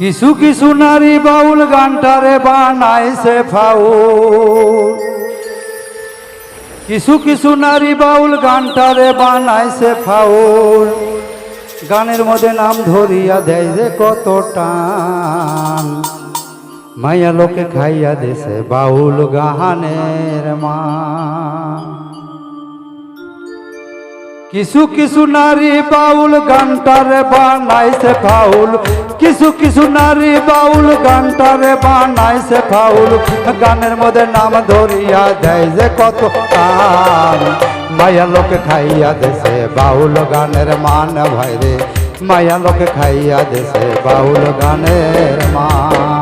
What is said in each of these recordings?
কিছু কিছু নারী বাউল গানটারে বানাইছে ফাউল। কিছু কিছু নারী বাউল গানটারে বানাইছে ফাউল। গানের মধ্যে নাম ধরিয়া দেয় যে কত টান। মায়া লোকে খাইয়া দেশে বাউল গাহানের মা কিছু কিছু নারী বাউল গানটারে বানাইছে ফাউল। কিছু কিছু নারী বাউল গানটারে বানাইছে ফাউল। গানের মধ্যে নাম ধরিয়া দেয় যে কত টান মায়া লোকে খাইয়া দেশে বাউল গানের মান ভাইরে। মায়া লোকে খাইয়া দেশে বাউল গানের মান।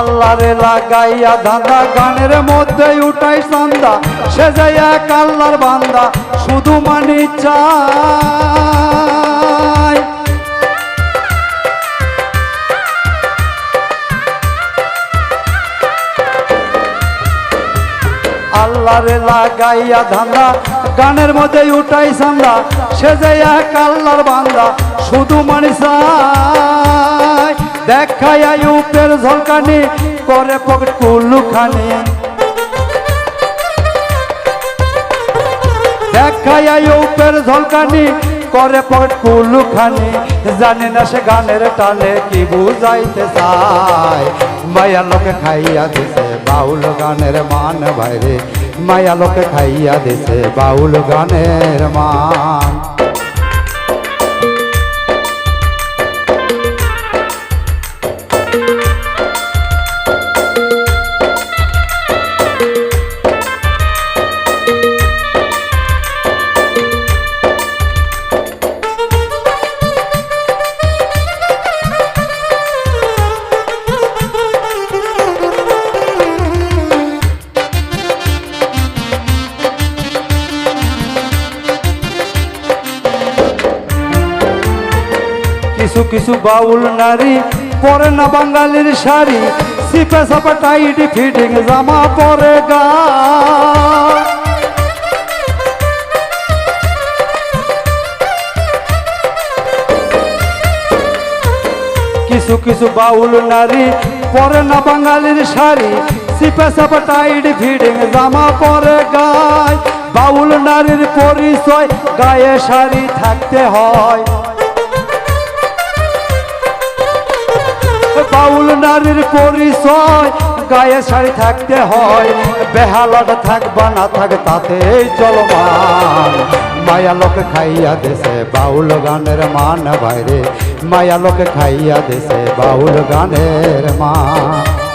আল্লাহরে লাগাইয়া ধান্দা গানের মধ্যে উঠাই সান্দা সে যাইয়া কাল্লার বান্দা, শুধু মানি চাই। আল্লাহরে লাগাইয়া ধান্দা গানের মধ্যে উঠাই সান্দা সে যাইয়া কাল্লার বান্দা, শুধু মানি চাই। দেখাইয়া উপের ঝলকানি করে পকেট কুল্লুখানি দেখাইয়া উপের ঝলকানি করে পকেট কুল্লুখানি জানি না সে গানের টানে কি বুঝাইতে চায়। মায়া লোকে খাইয়া দিছে বাউল গানের মান বাইরে মায়া লোকে খাইয়া দিছে বাউল গানের মান। কিছু কিছু বাউল নারী পরে না বাঙালির শাড়ি, সিপে সাপে টাইট ফিটিং জামা পরে গা। কিছু কিছু বাউল নারী পরে না বাঙালির শাড়ি, সিপে সাপে টাইট ফিটিং জামা পরে গায় বাউল নারীর পরিচয়, গায়ে শাড়ি থাকতে হয়। বাউল নারীর পরিচয়, গায়ে শাড়ি থাকতে হয় বেহালাটা থাকবা না থাক তাতে চলমান। মায়া লোক খাইয়া দেশে বাউল গানের মান বাইরে মায়া লোক খাইয়া দেশে বাউল গানের মান।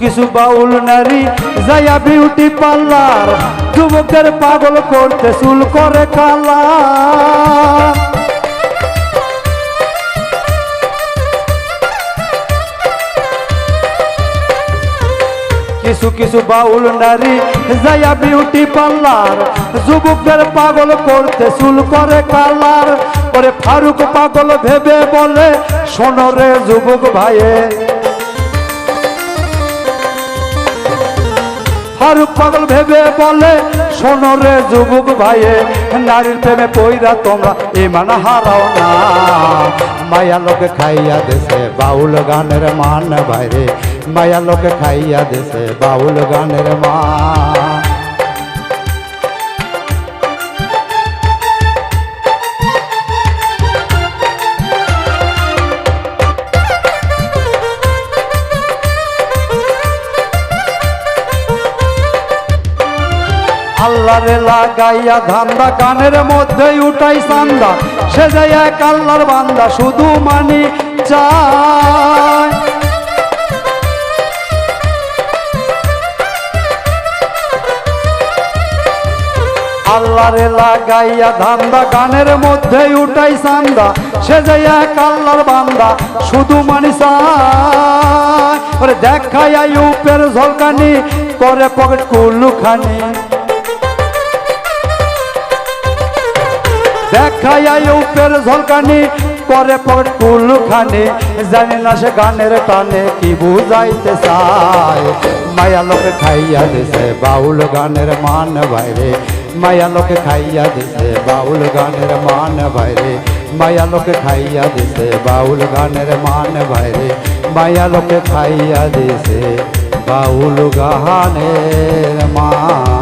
কিছু বাউল নারী যাইয়া বিউটি পার্লার যুবকদের পাগল করতে চুল করে কালা। কিছু কিছু বাউল নারী যাইয়া বিউটি পার্লার যুবকদের পাগল করতে চুল করে কালার ওরে ফারুক পাগল ভেবে বলে সোনরে যুবক ভাইয়ে আর পাগল ভেবে বলে, শোনো রে যুবক ভাইয়ে, নারীর প্রেমে পইরা তোমরা ইমান হারাও না। মায়া লোকে খাইয়া দেশে বাউল গানের মান ভাইরে, মায়া লোকে খাইয়া দেশে বাউল গানের মান। আল্লাহরে লাগাইয়া ধান্দা, কানের মধ্যেই উঠাই সান্দা সে যায় এক আল্লাহর বান্দা, শুধু মানি চায়। আল্লাহরে লাগাইয়া ধান্দা গানের মধ্যেই উঠাই সান্দা সে যে এক আল্লাহর বান্দা, শুধু মানি চায়। ওরে দেখাইয়া উপের ঝলকানি করে পকেট কুলুখানি। দেখাইয়া উপের ঝলকানি করে পকেট কুলুখানি। জানি না সে গানের টানে কি বুঝাইতে চায়। মায়া লোকে খাইয়া দিছে বাউল গানের মান বাইরে। মায়া লোকে খাইয়া দিছে বাউল গানের মান বাইরে। মায়া লোকে খাইয়া দিছে বাউল গানের মান বাইরে। মায়া লোকে খাইয়া দিছে বাউল গানের মান